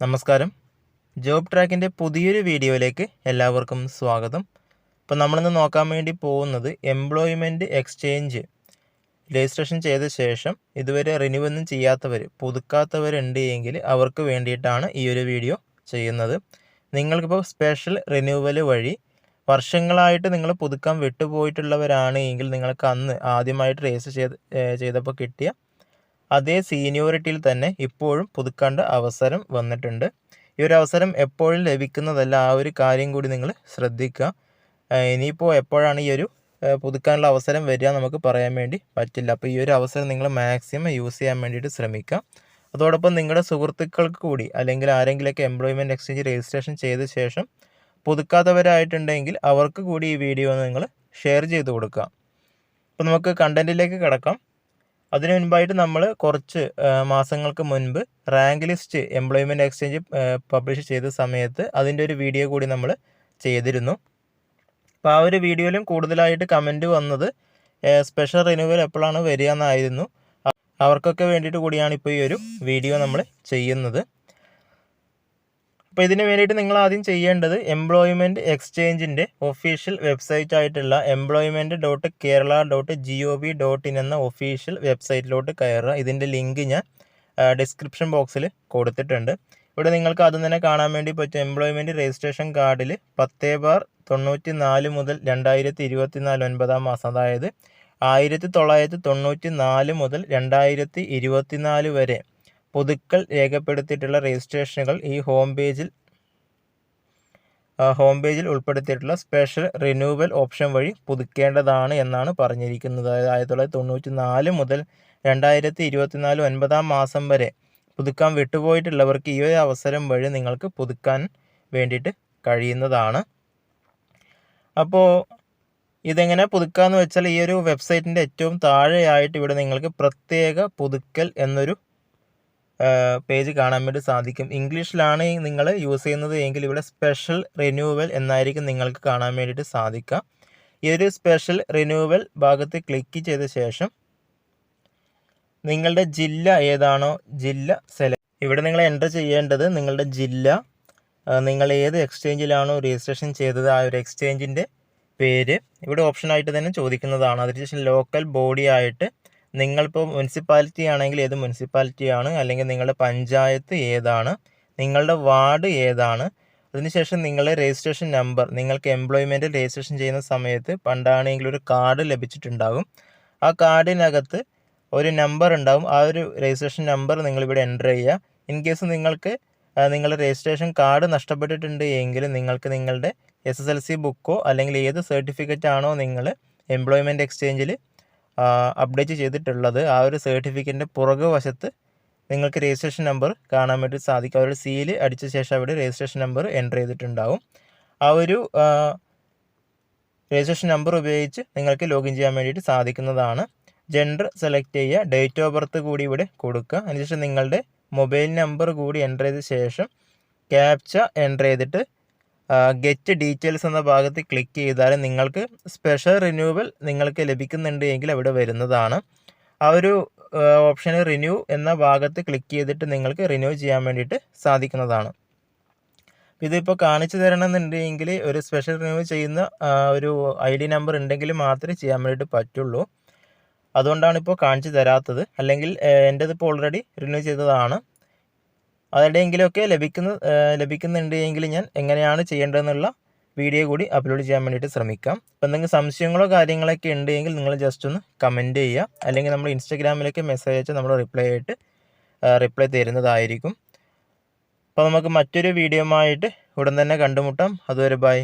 നമസ്കാരം. ജോബ് ട്രാക്കിന്റെ പുതിയൊരു വീഡിയോയിലേക്ക് എല്ലാവർക്കും സ്വാഗതം. ഇപ്പോൾ നമ്മളിന്ന് നോക്കാൻ വേണ്ടി പോകുന്നത് എംപ്ലോയ്മെന്റ് എക്സ്ചേഞ്ച് രജിസ്ട്രേഷൻ ചെയ്ത ശേഷം ഇതുവരെ റിന്യൂ ഒന്നും ചെയ്യാത്തവർ പുതുക്കാത്തവരുണ്ട് എങ്കിൽ അവർക്ക് വേണ്ടിയിട്ടാണ് ഈ ഒരു വീഡിയോ ചെയ്യുന്നത്. നിങ്ങൾക്കിപ്പോൾ സ്പെഷ്യൽ റിന്യൂവൽ വഴി വർഷങ്ങളായിട്ട് നിങ്ങൾ പുതുക്കാൻ വിട്ടുപോയിട്ടുള്ളവരാണ് എങ്കിൽ നിങ്ങൾക്ക് അന്ന് ആദ്യമായിട്ട് രജിസ്റ്റർ ചെയ്ത് ചെയ്തപ്പോൾ കിട്ടിയ അതേ സീനിയോറിറ്റിയിൽ തന്നെ ഇപ്പോഴും പുതുക്കേണ്ട അവസരം വന്നിട്ടുണ്ട്. ഈ ഒരു അവസരം എപ്പോഴും ലഭിക്കുന്നതല്ല. ആ ഒരു കാര്യം കൂടി നിങ്ങൾ ശ്രദ്ധിക്കുക. ഇനിയിപ്പോൾ എപ്പോഴാണ് ഈ ഒരു പുതുക്കാനുള്ള അവസരം വരിക നമുക്ക് പറയാൻ വേണ്ടി പറ്റില്ല. അപ്പോൾ ഈ ഒരു അവസരം നിങ്ങൾ മാക്സിമം യൂസ് ചെയ്യാൻ വേണ്ടിയിട്ട് ശ്രമിക്കുക. അതോടൊപ്പം നിങ്ങളുടെ സുഹൃത്തുക്കൾക്ക് കൂടി അല്ലെങ്കിൽ ആരെങ്കിലുമൊക്കെ എംപ്ലോയ്മെന്റ് എക്സ്ചേഞ്ച് രജിസ്ട്രേഷൻ ചെയ്ത ശേഷം പുതുക്കാത്തവരായിട്ടുണ്ടെങ്കിൽ അവർക്ക് കൂടി ഈ വീഡിയോ നിങ്ങൾ ഷെയർ ചെയ്ത് കൊടുക്കുക. അപ്പോൾ നമുക്ക് കണ്ടന്റിലേക്ക് കിടക്കാം. അതിനു മുൻപായിട്ട് നമ്മൾ കുറച്ച് മാസങ്ങൾക്ക് മുൻപ് rank list employment exchange publish ചെയ്ത സമയത്ത് അതിന്റെ ഒരു വീഡിയോ കൂടി നമ്മൾ ചെയ്തിരുന്നു. അപ്പോൾ ആ ഒരു വീഡിയോയിലും കൂടുതലായിട്ട് കമന്റ് വന്നത് സ്പെഷ്യൽ റിന്യൂവൽ എപ്പോഴാണ് വരിക എന്നായിരുന്നു. അവർക്കൊക്കെ വേണ്ടിയിട്ട് കൂടിയാണ് ഇപ്പോൾ ഈ ഒരു വീഡിയോ നമ്മൾ ചെയ്യുന്നത്. അപ്പോൾ ഇതിന് വേണ്ടിയിട്ട് നിങ്ങൾ ആദ്യം ചെയ്യേണ്ടത് എംപ്ലോയ്മെന്റ് എക്സ്ചേഞ്ചിന്റെ ഒഫീഷ്യൽ വെബ്സൈറ്റ് ആയിട്ടുള്ള employment dot Kerala dot G O V dot in എന്ന ഒഫീഷ്യൽ വെബ്സൈറ്റിലോട്ട് കയറുക. ഇതിന്റെ ലിങ്ക് ഞാൻ ഡിസ്ക്രിപ്ഷൻ ബോക്സിൽ കൊടുത്തിട്ടുണ്ട്. ഇവിടെ നിങ്ങൾക്ക് അതും തന്നെ കാണാൻ വേണ്ടി പറ്റും എംപ്ലോയ്മെന്റ് രജിസ്ട്രേഷൻ കാർഡിൽ പത്തേ ബാർ തൊണ്ണൂറ്റി നാല് മുതൽ രണ്ടായിരത്തി ഇരുപത്തി നാല് ഒൻപതാം മാസം. അതായത് ആയിരത്തി തൊള്ളായിരത്തി തൊണ്ണൂറ്റി നാല് മുതൽ രണ്ടായിരത്തി ഇരുപത്തി നാല് വരെ. പുതുക്കൽ രേഖപ്പെടുത്തിയിട്ടുള്ള രജിസ്ട്രേഷനുകൾ ഈ ഹോം പേജിൽ ഹോം പേജിൽ ഉൾപ്പെടുത്തിയിട്ടുള്ള സ്പെഷ്യൽ റിന്യൂവൽ ഓപ്ഷൻ വഴി പുതുക്കേണ്ടതാണ് എന്നാണ് പറഞ്ഞിരിക്കുന്നത്. അതായത് ആയിരത്തി തൊള്ളായിരത്തി തൊണ്ണൂറ്റി നാല് മുതൽ രണ്ടായിരത്തി ഇരുപത്തിനാല് ഒൻപതാം മാസം വരെ പുതുക്കാൻ വിട്ടുപോയിട്ടുള്ളവർക്ക് ഈ ഒരു അവസരം വഴി നിങ്ങൾക്ക് പുതുക്കാൻ വേണ്ടിയിട്ട് കഴിയുന്നതാണ്. അപ്പോൾ ഇതെങ്ങനെ പുതുക്കാന്ന് വെച്ചാൽ ഈ ഒരു വെബ്സൈറ്റിന്റെ ഏറ്റവും താഴെയായിട്ട് ഇവിടെ നിങ്ങൾക്ക് പ്രത്യേക പുതുക്കൽ എന്നൊരു പേജ് കാണാൻ വേണ്ടി സാധിക്കും. ഇംഗ്ലീഷിലാണ് നിങ്ങൾ യൂസ് ചെയ്യുന്നത് എങ്കിൽ ഇവിടെ സ്പെഷ്യൽ റിന്യൂവൽ എന്നായിരിക്കും നിങ്ങൾക്ക് കാണാൻ വേണ്ടിയിട്ട് സാധിക്കുക. ഈ ഒരു സ്പെഷ്യൽ റിന്യൂവൽ ഭാഗത്ത് ക്ലിക്ക് ചെയ്ത ശേഷം നിങ്ങളുടെ ജില്ല ഏതാണോ ജില്ല സെലക്ട് ഇവിടെ നിങ്ങൾ എന്റർ ചെയ്യേണ്ടത് നിങ്ങളുടെ ജില്ല നിങ്ങൾ ഏത് എക്സ്ചേഞ്ചിലാണോ രജിസ്ട്രേഷൻ ചെയ്തത് ആ ഒരു എക്സ്ചേഞ്ചിന്റെ പേര്. ഇവിടെ ഓപ്ഷനായിട്ട് തന്നെ ചോദിക്കുന്നതാണ്. അതിനുശേഷം ലോക്കൽ ബോഡി ആയിട്ട് നിങ്ങളിപ്പോൾ മുനിസിപ്പാലിറ്റി ആണെങ്കിൽ ഏത് മുനിസിപ്പാലിറ്റിയാണ് അല്ലെങ്കിൽ നിങ്ങളുടെ പഞ്ചായത്ത് ഏതാണ്? നിങ്ങളുടെ വാർഡ് ഏതാണ്? അതിനുശേഷം നിങ്ങളുടെ രജിസ്ട്രേഷൻ നമ്പർ നിങ്ങൾക്ക് എംപ്ലോയ്മെന്റ് രജിസ്ട്രേഷൻ ചെയ്യുന്ന സമയത്ത് പണ്ടാണെങ്കിൽ ഒരു കാർഡ് ലഭിച്ചിട്ടുണ്ടാകും. ആ കാർഡിനകത്ത് ഒരു നമ്പർ ഉണ്ടാകും ആ ഒരു രജിസ്ട്രേഷൻ നമ്പർ നിങ്ങളിവിടെ എന്റർ ചെയ്യുക. ഇൻ കേസ് നിങ്ങൾക്ക് നിങ്ങളുടെ രജിസ്ട്രേഷൻ കാർഡ് നഷ്ടപ്പെട്ടിട്ടുണ്ട് എങ്കിൽ നിങ്ങൾക്ക് നിങ്ങളുടെ എസ് എസ് എൽ സി ബുക്കോ അല്ലെങ്കിൽ ഏത് സർട്ടിഫിക്കറ്റ് ആണോ നിങ്ങൾ എംപ്ലോയ്മെന്റ് എക്സ്ചേഞ്ചിൽ അപ്ഡേറ്റ് ചെയ്തിട്ടുള്ളത് ആ ഒരു സർട്ടിഫിക്കറ്റിന്റെ പുറകു വശത്ത് നിങ്ങൾക്ക് രജിസ്ട്രേഷൻ നമ്പർ കാണാൻ വേണ്ടി സാധിക്കും. അവരുടെ സീൽ അടിച്ച ശേഷം അവിടെ രജിസ്ട്രേഷൻ നമ്പർ എന്റർ ചെയ്തിട്ടുണ്ടാവും. ആ ഒരു രജിസ്ട്രേഷൻ നമ്പർ ഉപയോഗിച്ച് നിങ്ങൾക്ക് ലോഗിൻ ചെയ്യാൻ വേണ്ടിയിട്ട് സാധിക്കുന്നതാണ്. ജെൻഡർ സെലക്ട് ചെയ്യുക ഡേറ്റ് ഓഫ് ബർത്ത് കൂടി ഇവിടെ കൊടുക്കുക. അതിനുശേഷം നിങ്ങളുടെ മൊബൈൽ നമ്പർ കൂടി എന്റർ ചെയ്ത ശേഷം ക്യാപ്ച എന്റർ ചെയ്തിട്ട് ഗെറ്റ് ഡീറ്റെയിൽസ് എന്ന ഭാഗത്ത് ക്ലിക്ക് ചെയ്താൽ നിങ്ങൾക്ക് സ്പെഷ്യൽ റിന്യൂവൽ നിങ്ങൾക്ക് ലഭിക്കുന്നുണ്ട് എങ്കിൽ അവിടെ വരുന്നതാണ്. ആ ഒരു ഓപ്ഷന് റിന്യൂ എന്ന ഭാഗത്ത് ക്ലിക്ക് ചെയ്തിട്ട് നിങ്ങൾക്ക് റിന്യൂ ചെയ്യാൻ വേണ്ടിയിട്ട് സാധിക്കുന്നതാണ്. ഇതിപ്പോൾ കാണിച്ചു തരണമെന്നുണ്ടെങ്കിൽ ഒരു സ്പെഷ്യൽ റിന്യൂ ചെയ്യുന്ന ഒരു ഐ ഡി നമ്പർ ഉണ്ടെങ്കിൽ മാത്രമേ ചെയ്യാൻ വേണ്ടിയിട്ട് പറ്റുള്ളൂ. അതുകൊണ്ടാണ് ഇപ്പോൾ കാണിച്ചു തരാത്തത്. അല്ലെങ്കിൽ എന്റെതിപ്പോൾ ഓൾറെഡി റിന്യൂ ചെയ്തതാണ്. അതെവിടെയെങ്കിലുമൊക്കെ ലഭിക്കുന്ന ലഭിക്കുന്നുണ്ട് എങ്കിൽ ഞാൻ എങ്ങനെയാണ് ചെയ്യേണ്ടതെന്നുള്ള വീഡിയോ കൂടി അപ്ലോഡ് ചെയ്യാൻ വേണ്ടിയിട്ട് ശ്രമിക്കാം. അപ്പോൾ എന്തെങ്കിലും സംശയങ്ങളോ കാര്യങ്ങളൊക്കെ ഉണ്ടെങ്കിൽ നിങ്ങൾ ജസ്റ്റ് ഒന്ന് കമന്റ് ചെയ്യുക. അല്ലെങ്കിൽ നമ്മൾ ഇൻസ്റ്റാഗ്രാമിലേക്ക് മെസ്സേജ് അയച്ച് നമ്മൾ റിപ്ലൈ ആയിട്ട് റിപ്ലൈ തരുന്നതായിരിക്കും. അപ്പോൾ നമുക്ക് മറ്റൊരു വീഡിയോ ആയിട്ട് ഉടൻ തന്നെ കണ്ടുമുട്ടാം. അതുവരെ ബൈ